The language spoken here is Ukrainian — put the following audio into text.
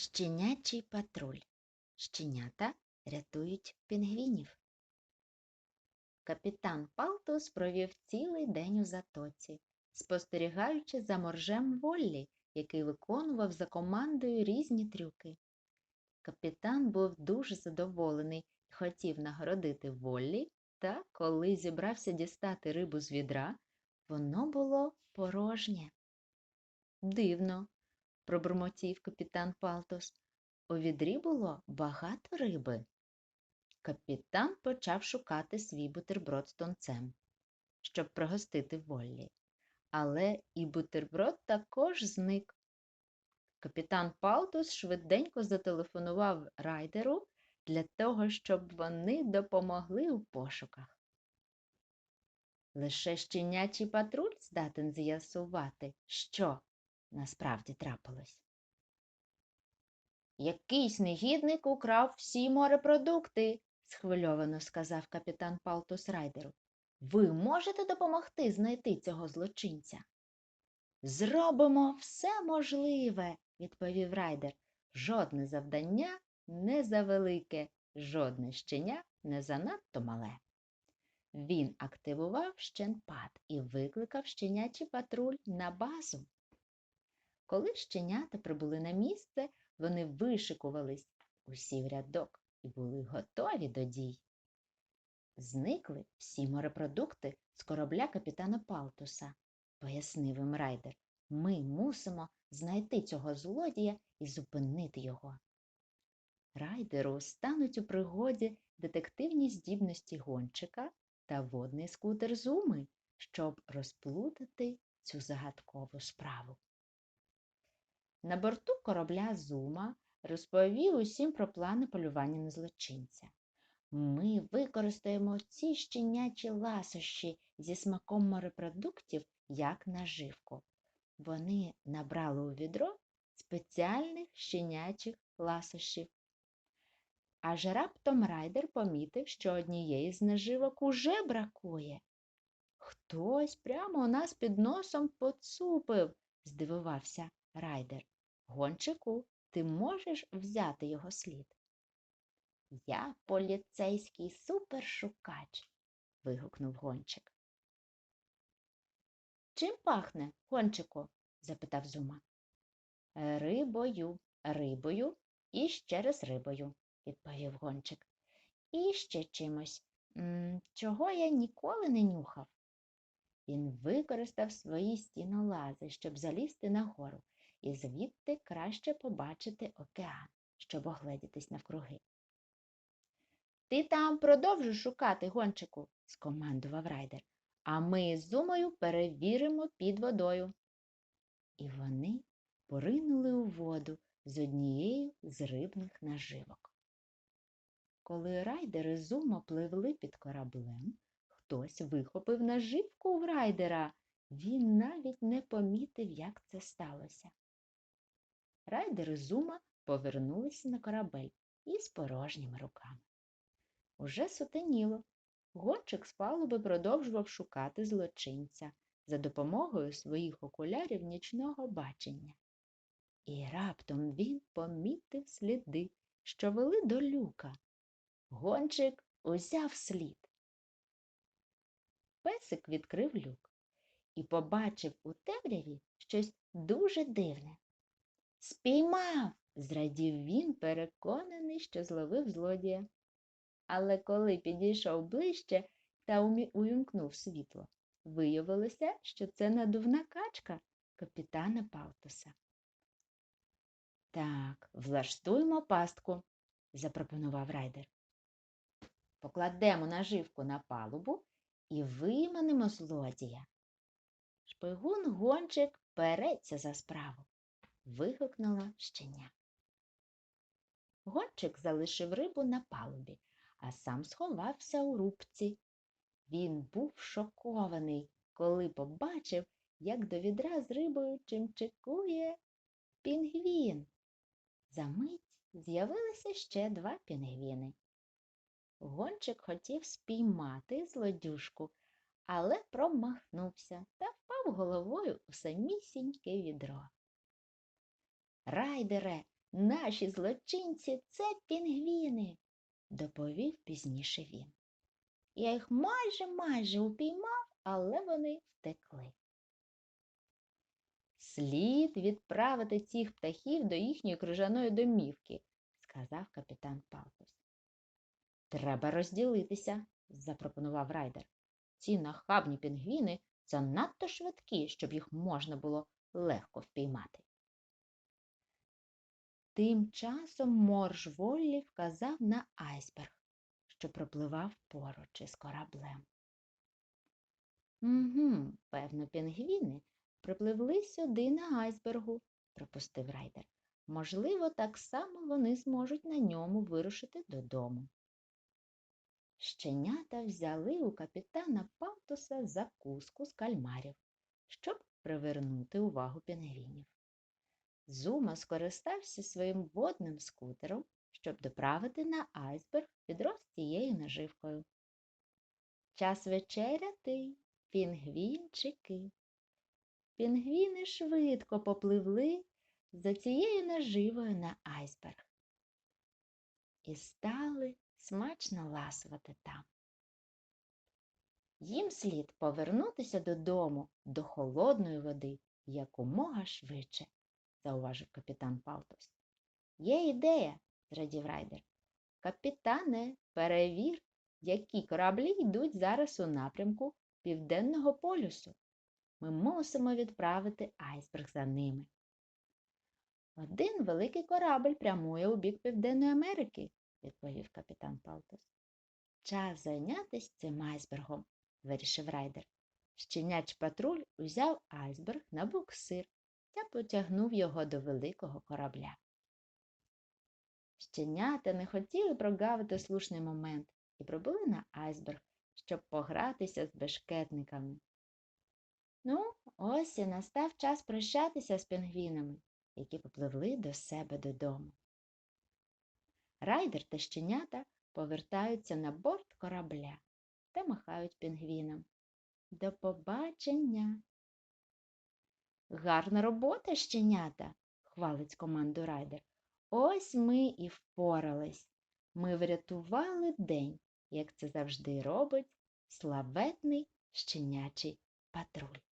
Щенячий патруль. Щенята рятують пінгвінів. Капітан Палтус провів цілий день у затоці, спостерігаючи за моржем Воллі, який виконував за командою різні трюки. Капітан був дуже задоволений і хотів нагородити Воллі, та коли зібрався дістати рибу з відра, воно було порожнє. Дивно, пробурмотів капітан Палтус. У відрі було багато риби. Капітан почав шукати свій бутерброд з тонцем, щоб пригостити Воллі. Але і бутерброд також зник. Капітан Палтус швиденько зателефонував райдеру для того, щоб вони допомогли у пошуках. Лише щенячий патруль здатен з'ясувати, що насправді трапилось. Якийсь негідник украв всі морепродукти, схвильовано сказав капітан Палтус Райдеру. Ви можете допомогти знайти цього злочинця? Зробимо все можливе, відповів райдер. Жодне завдання не завелике, жодне щеня не занадто мале. Він активував щенпад і викликав щенячий патруль на базу. Коли щенята прибули на місце, вони вишикувались усі в рядок і були готові до дій. Зникли всі морепродукти з корабля капітана Палтуса, пояснив їм райдер. Ми мусимо знайти цього злодія і зупинити його. Райдеру стануть у пригоді детективні здібності гончика та водний скутер Зуми, щоб розплутати цю загадкову справу. На борту корабля Зума розповів усім про плани полювання на злочинця. Ми використаємо ці щенячі ласощі зі смаком морепродуктів як наживку. Вони набрали у відро спеціальних щенячих ласощів. Аж раптом райдер помітив, що однієї з наживок уже бракує. Хтось прямо у нас під носом поцупив, здивувався райдер. Гончику, ти можеш взяти його слід? Я поліцейський супершукач, вигукнув гончик. Чим пахне, гончику? запитав Зума. Рибою, рибою і ще раз рибою, відповів гончик. І ще чимось, чого я ніколи не нюхав. Він використав свої стінолази, щоб залізти нагору і звідти краще побачити океан, щоб огледітись навкруги. Ти там продовжуй шукати, гончику, скомандував райдер, а ми з зумою перевіримо під водою. І вони поринули у воду з однією з рибних наживок. Коли райдери зума пливли під кораблем, хтось вихопив наживку в райдера. Він навіть не помітив, як це сталося. Райдери Зума повернулися на корабель із порожніми руками. Уже сутеніло. Гончик з палуби продовжував шукати злочинця за допомогою своїх окулярів нічного бачення. І раптом він помітив сліди, що вели до люка. Гончик узяв слід. Песик відкрив люк і побачив у темряві щось дуже дивне. Спіймав, зрадів він, переконаний, що зловив злодія. Але коли підійшов ближче та увімкнув світло, виявилося, що це надувна качка капітана Палтуса. Так, влаштуємо пастку, запропонував райдер. Покладемо наживку на палубу і виманимо злодія. Шпигун гончик береться за справу вигукнула щеня. Гончик залишив рибу на палубі, а сам сховався у рубці. Він був шокований, коли побачив, як до відра з рибою чимчикує пінгвін. Замить з'явилися ще два пінгвіни. Гончик хотів спіймати злодюжку, але промахнувся та впав головою у самісіньке відро. Райдере, Наші злочинці це пінгвіни, доповів пізніше він. Я їх майже майже упіймав, але вони втекли. Слід відправити цих птахів до їхньої крижаної домівки, сказав капітан Палтус. Треба розділитися, запропонував райдер. Ці нахабні пінгвіни занадто швидкі, щоб їх можна було легко впіймати. Тим часом морж Воллі вказав на айсберг, що пропливав поруч із кораблем. Угу, певно, пінгвіни припливли сюди на айсбергу, припустив райдер. Можливо, так само вони зможуть на ньому вирушити додому. Щенята взяли у капітана Палтуса закуску з кальмарів, щоб привернути увагу пінгвінів. Зума скористався своїм водним скутером, щоб доправити на айсберг відро цією наживкою. Час вечеряти, пінгвінчики. Пінгвіни швидко попливли за цією наживою на айсберг і стали смачно ласувати там. Їм слід повернутися додому до холодної води якомога швидше, зауважив капітан Палтус. Є ідея, зрадів райдер. Капітане, перевір, які кораблі йдуть зараз у напрямку Південного полюсу. Ми мусимо відправити айсберг за ними. Один великий корабль прямує у бік Південної Америки, відповів капітан Палтус. Час зайнятися цим айсбергом, вирішив райдер. Щеняч патруль узяв айсберг на буксир та потягнув його до великого корабля. Щенята не хотіли прогавити слушний момент і прибули на айсберг, щоб погратися з бешкетниками. Ну, ось і настав час прощатися з пінгвінами, які попливли до себе додому. Райдер та щенята повертаються на борт корабля та махають пінгвінам. До побачення. Гарна робота, щенята, хвалить команду райдер. Ось ми і впорались. Ми врятували день, як це завжди робить славетний щенячий патруль.